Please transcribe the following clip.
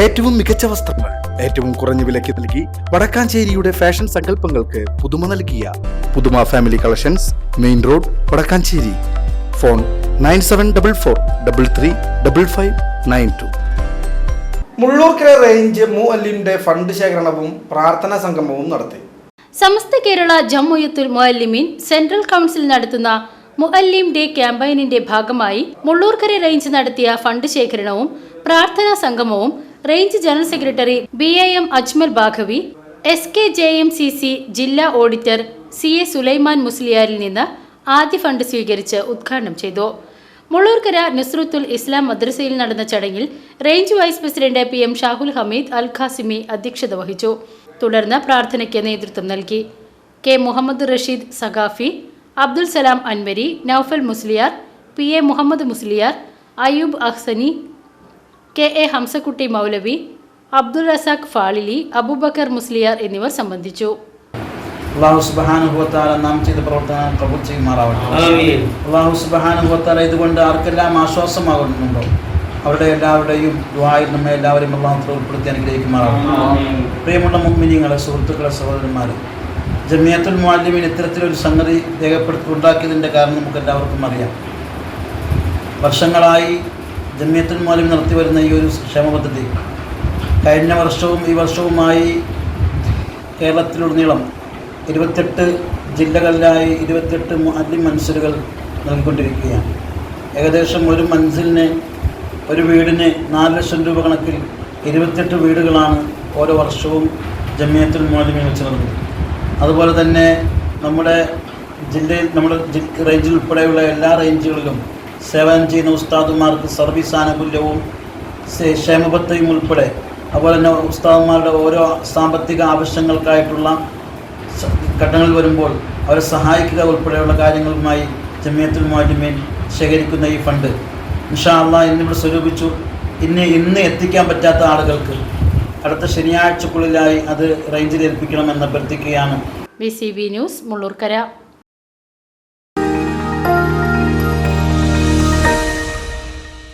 ഏറ്റവും മികച്ച വസ്ത്രങ്ങൾ ഏറ്റവും കുറഞ്ഞ വിലയ്ക്ക് നൽകി വടക്കാഞ്ചേരിയുടെ ഫാഷൻ സങ്കല്പങ്ങൾക്ക് പുതുമ നൽകിയ Puthuma family collections main road Vadakkanchery. Phone nine seven double four double three double five nine two. Mullurkara range മു അല്ലിമിന്റെ ഫണ്ട് ശേഖരണവും പ്രാർത്ഥനാ സംഗമവും നടത്തി. സമസ്ത കേരള ജമ്മുയത്തുൽ മുഅല്ലിമീൻ സെൻട്രൽ കൗൺസിൽ നടത്തുന്ന മുഅല്ലിം ഡേ ക്യാമ്പയിനിന്റെ ഭാഗമായി മുള്ളൂർക്കര റേഞ്ച് നടത്തിയ ഫണ്ട് ശേഖരണവും പ്രാർത്ഥനാ സംഗമവും range general secretary B I M Ajmal Baghavi S K J M C C ജില്ലാ ഓഡിറ്റർ സി എ സുലൈമാൻ മുസ്ലിയാരിൽ നിന്ന് ആദ്യ ഫണ്ട് സ്വീകരിച്ച് ഉദ്ഘാടനം ചെയ്തു. മുള്ളൂർക്കര നസ്രുത്തുൽ ഇസ്ലാം മദ്രസയിൽ നടന്ന ചടങ്ങിൽ range vice president P M Shahul Hameed Al Qasimi അധ്യക്ഷത വഹിച്ചു. തുടർന്ന് പ്രാർത്ഥനയ്ക്ക് നേതൃത്വം നൽകി. K Muhammad Rasheed Saqafi Abdul Salam Anwari Noufal Musliyar P A Muhammad Musliyar Ayyub Ahsani K A Hamzakutty Moulavi Abdul Razak Fazili Abubakar Musliyar എന്നിവർ സംബന്ധിച്ചു. അള്ളാഹു സുബാനുഭവത്താല നാം ചെയ്ത പ്രവർത്തനം കബൂൽ ചെയ്യുമാറാവട്ടെ. ആമീൻ. അള്ളാഹു സുബാനുഭവത്താല ഇതുകൊണ്ട് ആർക്കെല്ലാം ആശ്വാസമാകുന്നുണ്ടോ? അവരുടെ എല്ലാവരുടെയും ദ്വായിൽ നമ്മെ എല്ലാവരെയും അള്ളാഹത്തിൽ ഉൾപ്പെടുത്തി അനുഗ്രഹിക്കുമാറാവട്ടെ. ആമീൻ. പ്രിയമുള്ള മുഗ്മിനിങ്ങളെ സുഹൃത്തുക്കളെ സഹോദരന്മാരെ ജമിയത്തുൽ മാലിമിൻ ഇത്തരത്തിലൊരു സംഗതി രേഖപ്പെടുത്തി ഉണ്ടാക്കിയതിന്റെ കാരണം നമുക്ക് എല്ലാവർക്കും അറിയാം. വർഷങ്ങളായി ജമിയത്തുൽ മാലിം നടത്തി വരുന്ന ഈ ഒരു ക്ഷേമ പദ്ധതി കഴിഞ്ഞ വർഷവും ഈ വർഷവുമായി കേരളത്തിലുടനീളം ഇരുപത്തെട്ട് ജില്ലകളിലായി ഇരുപത്തെട്ട് അല്ലി മൻസിലുകൾ നൽകിക്കൊണ്ടിരിക്കുകയാണ്. ഏകദേശം ഒരു മൻസിലിന് ഒരു വീടിന് നാല് ലക്ഷം രൂപ കണക്കിൽ ഇരുപത്തെട്ട് വീടുകളാണ് ഓരോ വർഷവും ജമിയത്തുൽ മുഅല്ലിമിൻ വെച്ച് നൽകുന്നത് അതുപോലെ തന്നെ നമ്മുടെ ജില്ലയിൽ നമ്മുടെ റേഞ്ചിൽ ഉൾപ്പെടെയുള്ള എല്ലാ റേഞ്ചുകളിലും സേവനം ചെയ്യുന്ന ഉസ്താദുമാർക്ക് സർവീസ് ആനുകൂല്യവും ക്ഷേമപദ്ധതിയും ഉൾപ്പെടെ. അതുപോലെ തന്നെ ഉസ്താദുമാരുടെ ഓരോ സാമ്പത്തിക ആവശ്യങ്ങൾക്കായിട്ടുള്ള ഘട്ടങ്ങളിൽ വരുമ്പോൾ അവരെ സഹായിക്കുക ഉൾപ്പെടെയുള്ള കാര്യങ്ങളുമായി ജമിയത്തുൽ മേൽ ശേഖരിക്കുന്ന ഈ ഫണ്ട്. ഇൻഷാ അള്ളാഹ് ഇന്നിവിടെ സ്വരൂപിച്ചു. ഇന്ന് ഇന്ന് എത്തിക്കാൻ പറ്റാത്ത ആളുകൾക്ക് അടുത്ത ശനിയാഴ്ചക്കുള്ളിലായി അത് റേഞ്ചിൽ ഏൽപ്പിക്കണമെന്ന് അഭ്യർത്ഥിക്കുകയാണ്. B C B news Mullurkara.